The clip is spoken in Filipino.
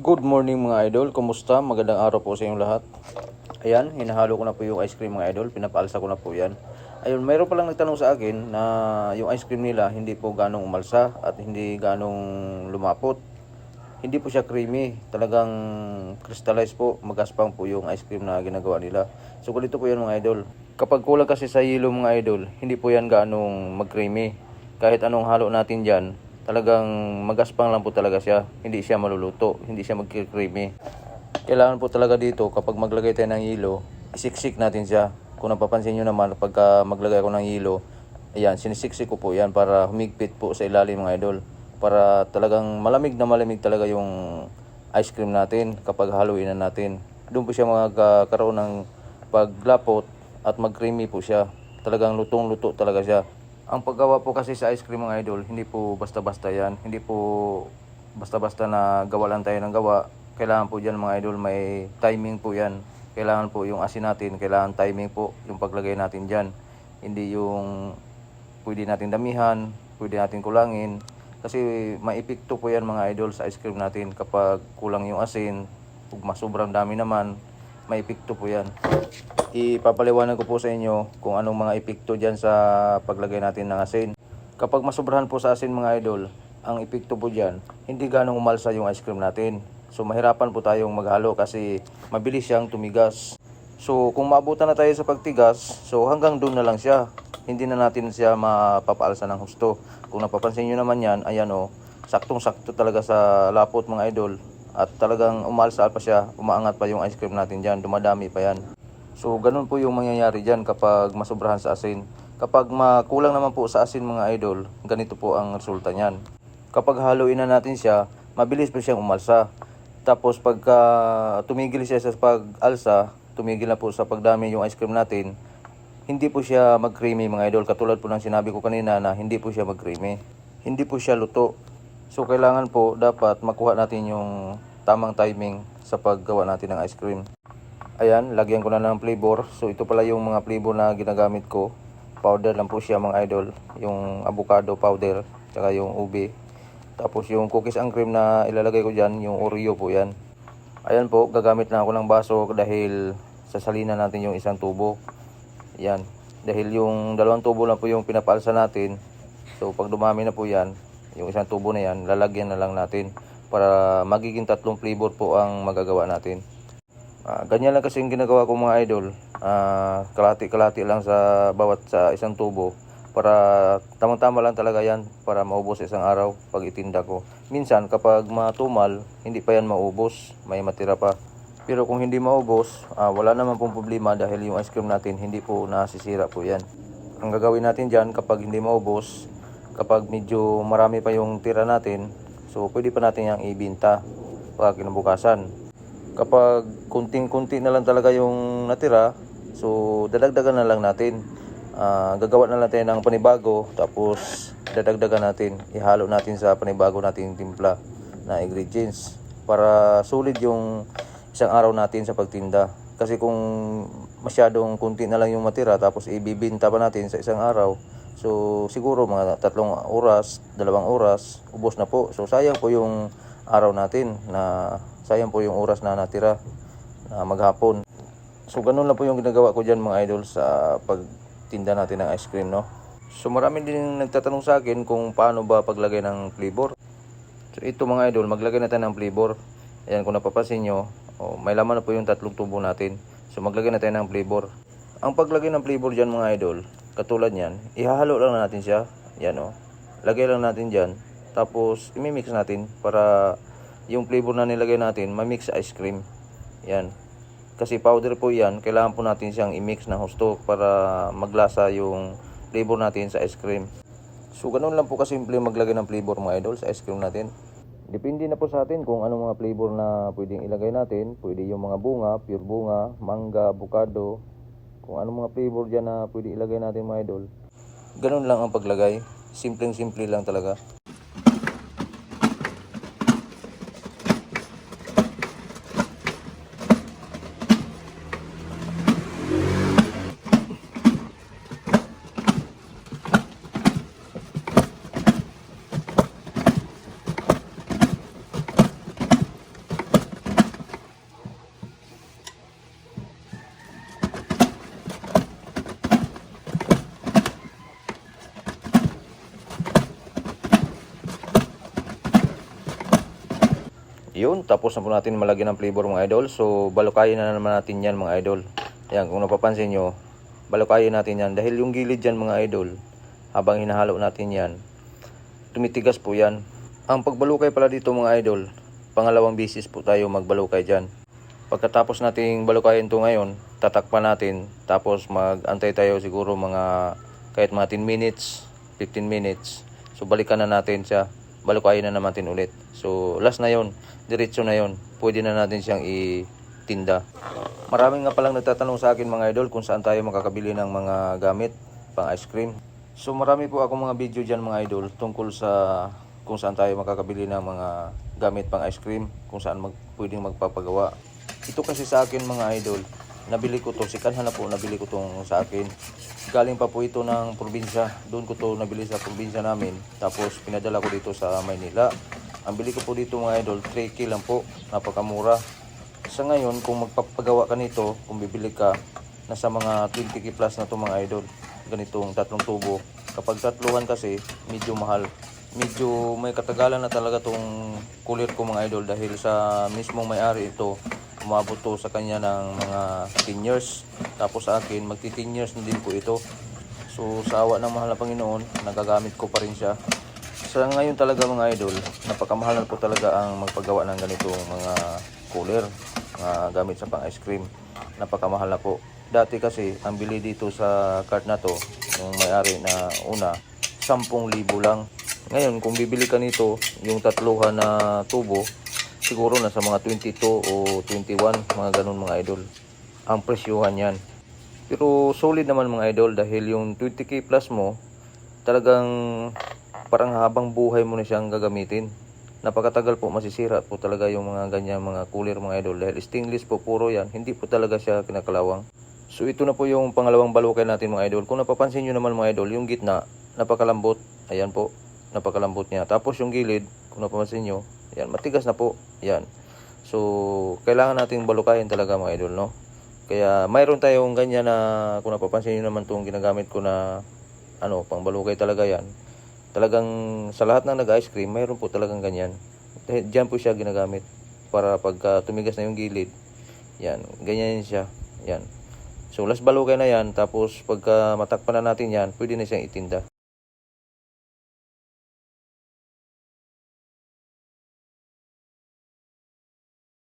Good morning mga idol, kumusta? Magandang araw po sa inyong lahat. Ayan, hinahalo ko na po yung ice cream mga idol, pinapaalsa ko na po yan. Ayun, mayroon palang nagtanong sa akin na yung ice cream nila hindi po ganong umalsa at hindi ganong lumapot. Hindi po siya creamy, talagang crystallized po, magaspang po yung ice cream na ginagawa nila. So ganito po yan mga idol. Kapag kulang kasi sa yelo mga idol, hindi po yan ganong mag-creamy. Kahit anong halo natin dyan, talagang magaspang lang po talaga siya. Hindi siya maluluto, hindi siya mag-creamy. Kailangan po talaga dito kapag maglagay tayo ng yelo, isiksik natin siya. Kung napapansin nyo naman, pagka maglagay ako ng yelo, ayan, sinisiksik ko po yan para humigpit po sa ilalim mga idol. Para talagang malamig na malamig talaga yung ice cream natin kapag haluin na natin. Doon po siya magkakaroon ng paglapot at mag-creamy po siya. Talagang lutong-luto talaga siya. Ang paggawa po kasi sa ice cream mga idol, hindi po basta-basta yan. Hindi po basta-basta na gawa lang tayo ng gawa. Kailangan po dyan mga idol, may timing po yan. Kailangan po yung asin natin, kailangan timing po yung paglagay natin dyan. Hindi yung pwede natin damihan, pwede natin kulangin. Kasi maipikto po yan mga idol sa ice cream natin kapag kulang yung asin, kung masobrang dami naman, maipikto po yan. Ipapaliwanag ko po sa inyo kung anong mga epekto dyan sa paglagay natin ng asin. Kapag masobrahan po sa asin mga idol, ang epekto po dyan, hindi ganong umalsa yung ice cream natin. So mahirapan po tayong maghalo kasi mabilis siyang tumigas. So kung maabutan na tayo sa pagtigas, so hanggang doon na lang siya. Hindi na natin siya mapapaalsa ng husto. Kung napapansin nyo naman yan, ayan o, saktong-sakto talaga sa lapot mga idol. At talagang umalsa pa siya, umaangat pa yung ice cream natin dyan, dumadami pa yan. So, ganun po yung mangyayari dyan kapag masobrahan sa asin. Kapag makulang naman po sa asin mga idol, ganito po ang resulta niyan. Kapag haluin na natin siya, mabilis po siyang umalsa. Tapos pagka tumigil siya sa pag-alsa, tumigil na po sa pagdami yung ice cream natin, hindi po siya mag-creamy mga idol. Katulad po ng sinabi ko kanina na hindi po siya mag-creamy. Hindi po siya luto. So kailangan po dapat makuha natin yung tamang timing sa paggawa natin ng ice cream. Ayan, lagyan ko na ng flavor. So ito pala yung mga flavor na ginagamit ko. Powder lang po siya mga idol. Yung avocado powder, tsaka yung ube. Tapos yung cookies and cream na ilalagay ko dyan, yung Oreo po yan. Ayan po, gagamit na ako ng baso dahil sasalina natin yung isang tubo. Yan. Dahil yung dalawang tubo lang po yung pinapaalsa natin. So pag dumami na po yan, yung isang tubo na yan, lalagyan na lang natin para magiging tatlong flavor po ang magagawa natin. Ah, ganyan lang kasi yung ginagawa ko mga idol. Ah, kalati-kalati lang sa bawat sa isang tubo para tamang-tama lang talaga yan para maubos sa isang araw pag itinda ko. Minsan kapag matumal, hindi pa yan maubos, may matira pa. Pero kung hindi maubos, ah, wala naman pong problema dahil yung ice cream natin hindi po nasisira po yan. Ang gagawin natin dyan kapag hindi maubos, kapag medyo marami pa yung tira natin, so pwede pa natin yung ibinta pag kinabukasan kapag kunting-kunti na lang talaga yung natira, so dadagdagan na lang natin. Ah, gagawa na lang tayo ng panibago, tapos dadagdagan natin, ihalo natin sa panibago nating timpla na ingredients para sulit yung isang araw natin sa pagtinda. Kasi kung masyadong kunti na lang yung matira tapos ibibinta pa natin sa isang araw, so siguro mga tatlong oras, dalawang oras, ubos na po. So sayang po yung araw natin na sayang po yung oras na natira na maghapon. So ganun lang po yung ginagawa ko dyan mga idol sa pagtinda natin ng ice cream no. So marami din nagtatanong sa akin kung paano ba paglagay ng flavor. So ito mga idol, maglagay na tayo ng flavor. Ayan kung napapansin nyo, oh, may laman na po yung tatlong tubo natin. So maglagay na tayo ng flavor. Ang paglagay ng flavor dyan mga idol, katulad yan, ihahalo lang natin siya. Yan oh. Lagay lang natin dyan. Tapos imimix natin para yung flavor na nilagay natin, ma-mix sa ice cream. Yan. Kasi powder po yan, kailangan po natin siyang i-mix na husto para maglasa yung flavor natin sa ice cream. So ganun lang po kasimple maglagay ng flavor mga idol sa ice cream natin. Depende na po sa atin kung anong mga flavor na pwedeng ilagay natin. Pwede yung mga bunga, pure bunga, mangga, avocado. Kung anong mga flavor dyan na pwede ilagay natin mga idol. Ganun lang ang paglagay. Simpleng-simple lang talaga. Yun, tapos na po natin malagyan ng flavor mga idol. So, balukayin na naman natin yan mga idol. Yan, kung napapansin nyo, balukayin natin yan. Dahil yung gilid dyan mga idol, habang hinahalo natin yan, tumitigas po yan. Ang pagbalukay pala dito mga idol, pangalawang bisis po tayo magbalukay dyan. Pagkatapos nating balukayin to ngayon, tatakpan natin, tapos mag-antay tayo siguro mga kahit mga 10 minutes, 15 minutes. So balikan na natin siya, balukayin na naman natin ulit. So last na yon, diretso na yon. Pwede na natin siyang itinda. Maraming nga palang nagtatanong sa akin mga idol kung saan tayo makakabili ng mga gamit pang ice cream. So marami po ako mga video dyan mga idol tungkol sa kung saan tayo makakabili ng mga gamit pang ice cream, kung saan mag, pwedeng magpapagawa. Ito kasi sa akin mga idol, nabili ko to, si Kanha na po nabili ko tong sa akin. Galing pa po ito ng probinsya, doon ko to nabili sa probinsya namin, tapos pinadala ko dito sa Maynila. Ang bili ko po dito mga idol, 3K lang po, napakamura. Sa ngayon, kung magpapagawa ka nito, kung bibili ka, nasa mga 20k plus na to mga idol. Ganitong tatlong tubo. Kapag tatluhan kasi, medyo mahal. Medyo may katagalan na talaga tong cooler ko mga idol dahil sa mismong may-ari ito, umabot sa kanya ng mga 10 years. Tapos sa akin, magti 10 years na din po ito. So sa awa ng mahal na Panginoon, nagagamit ko pa rin siya. Sa ngayon talaga mga idol, napakamahal na po talaga ang magpagawa ng ganitong mga cooler, mga gamit sa pang ice cream. Napakamahal na po. Dati kasi, ang bili dito sa cart na to, yung may-ari na una, 10,000 lang. Ngayon, kung bibili ka nito, yung tatluhan na tubo, siguro nasa mga 22 o 21, mga ganun mga idol. Ang presyuhan yan. Pero solid naman mga idol dahil yung 20k plus mo, talagang parang habang buhay mo na siyang gagamitin. Napakatagal po masisira po talaga yung mga ganyan mga cooler mga idol dahil stainless po puro yan, hindi po talaga siya kinakalawang. So ito na po yung pangalawang balukay natin mga idol. Kung napapansin nyo naman mga idol, yung gitna, napakalambot. Ayan po, napakalambot niya. Tapos yung gilid, kung napapansin nyo, ayan, matigas na po. Ayan. So, kailangan nating balukayin talaga mga idol, no? Kaya mayroon tayong ganyan na kung napapansin niyo naman itong ginagamit ko na ano, pang balukay talaga yan. Talagang sa lahat ng nag-ice cream, mayroon po talagang ganyan. Dahil Diyan po siya ginagamit para pagka tumigas na yung gilid. Yan, ganyan siya. Yan. So last balukay na yan, tapos pagka matakpan na natin yan, pwede na siyang itinda.